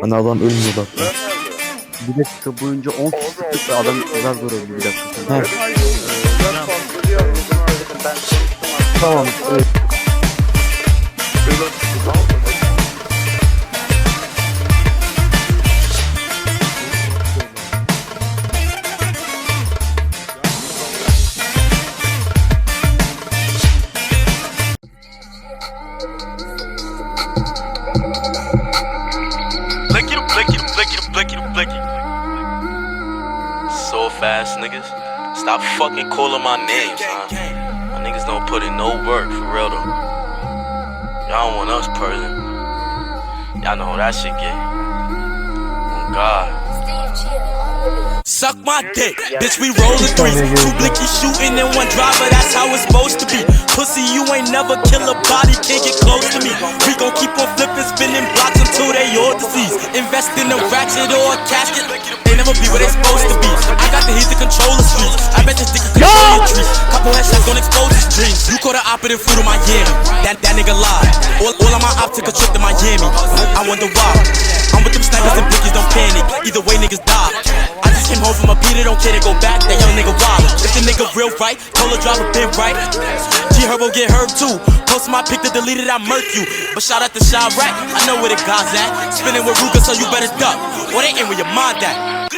Hani adam ölmüyor bak. Bir dakika boyunca 10 kişi sıktık ve adam zar zor öldü bir dakika. sonra. He. Ben blicky, blicky, blicky, blicky. So fast, niggas. Stop fucking calling my names, huh? My niggas don't put in no work, for real though. Y'all don't want us person. Y'all know how that shit get. Oh God. Suck my dick, bitch. We rollin' threes. Two blicky shooting in one driver. That's how it's supposed to be. Pussy, you ain't never kill a body, can't get close to me. We gon' keep Invest in a ratchet or a casket. They never be where they supposed to be. I got the heat to control the streets. I bet this dick can control your trees. Couple headshots gon' expose his dreams. You caught an operative fruit of Miami. That that nigga lied. All, all of my op took a trip to Miami. I wonder why. I'm with them snipers and blickies, don't panic. Either way, niggas die. I just came home from a Peter, don't care to go back. That young nigga wild. If the nigga real right, told her driver been right. G Herbo get hurt too. Post my pic to delete it, I murk you. But shout out to Chirac, I know where the God's at. Spinning with Ruger, so you better duck. They ain't where your mind at.